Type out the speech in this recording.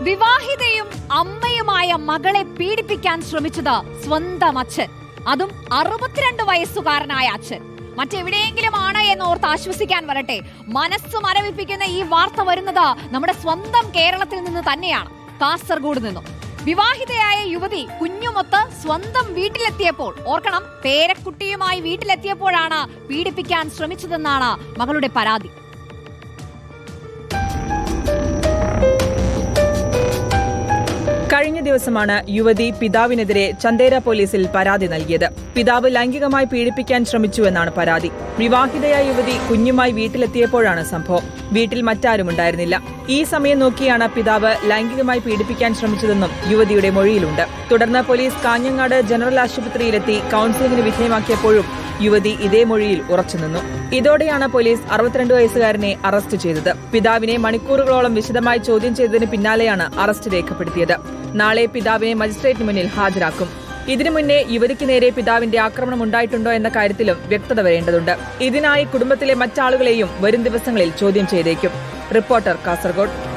വിവാഹിതയും അമ്മയുമായ മകളെ പീഡിപ്പിക്കാൻ ശ്രമിച്ചത് സ്വന്തം അച്ഛൻ. അതും അറുപത്തിരണ്ട് വയസ്സുകാരനായ അച്ഛൻ. മറ്റെവിടെയെങ്കിലും ആണ് എന്ന് ഓർത്ത് ആശ്വസിക്കാൻ വരട്ടെ. മനസ്സ് മരവിപ്പിക്കുന്ന ഈ വാർത്ത വരുന്നത് നമ്മുടെ സ്വന്തം കേരളത്തിൽ നിന്ന് തന്നെയാണ്. കാസർഗോഡ് നിന്നും. വിവാഹിതയായ യുവതി കുഞ്ഞുമൊത്ത് സ്വന്തം വീട്ടിലെത്തിയപ്പോൾ ഓർക്കണം പേരക്കുട്ടിയുമായി വീട്ടിലെത്തിയപ്പോഴാണ് പീഡിപ്പിക്കാൻ ശ്രമിച്ചതെന്നാണ് മകളുടെ പരാതി. ദിവസമാണ് യുവതി പിതാവിനെതിരെ ചന്തേര പോലീസിൽ പരാതി നൽകിയത്. പിതാവ് ലൈംഗികമായി പീഡിപ്പിക്കാൻ ശ്രമിച്ചുവെന്നാണ് പരാതി. വിവാഹിതയായ യുവതി കുഞ്ഞുമായി വീട്ടിലെത്തിയപ്പോഴാണ് സംഭവം. വീട്ടിൽ മറ്റാരും ഉണ്ടായിരുന്നില്ല. ഈ സമയം നോക്കിയാണ് പിതാവ് ലൈംഗികമായി പീഡിപ്പിക്കാൻ ശ്രമിച്ചതെന്നും യുവതിയുടെ മൊഴിയിലുണ്ട്. തുടർന്ന് പോലീസ് കാഞ്ഞങ്ങാട് ജനറൽ ആശുപത്രിയിലെത്തി കൌൺസിലിംഗിന് വിധേയമാക്കിയപ്പോഴും യുവതി ഇതേ മൊഴിയിൽ ഉറച്ചുനിന്നു ഇതോടെയാണ് പോലീസ് അറുപത്തിരണ്ട് വയസ്സുകാരനെ അറസ്റ്റ് ചെയ്തത്. പിതാവിനെ മണിക്കൂറുകളോളം വിശദമായി ചോദ്യം ചെയ്തതിന് പിന്നാലെയാണ് അറസ്റ്റ് രേഖപ്പെടുത്തിയത്. നാളെ പിതാവിനെ മജിസ്ട്രേറ്റിന് മുന്നിൽ ഹാജരാക്കും. ഇതിനു മുന്നേ യുവതിക്ക് നേരെ പിതാവിന്റെ ആക്രമണം ഉണ്ടായിട്ടുണ്ടോ എന്ന കാര്യത്തിലും വ്യക്തത വരേണ്ടതുണ്ട്. ഇതിനായി കുടുംബത്തിലെ മറ്റാളുകളെയും വരും ദിവസങ്ങളിൽ ചോദ്യം ചെയ്തേക്കും. റിപ്പോർട്ടർ കാസർഗോഡ്.